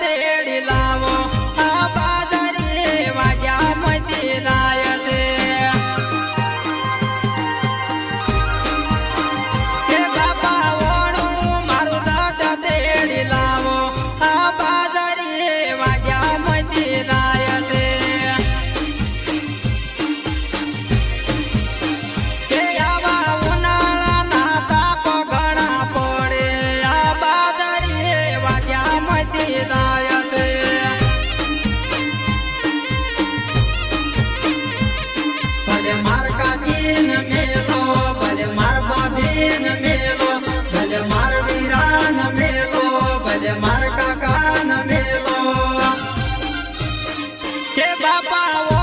தேடிலா મકાન મેલો કે બાપા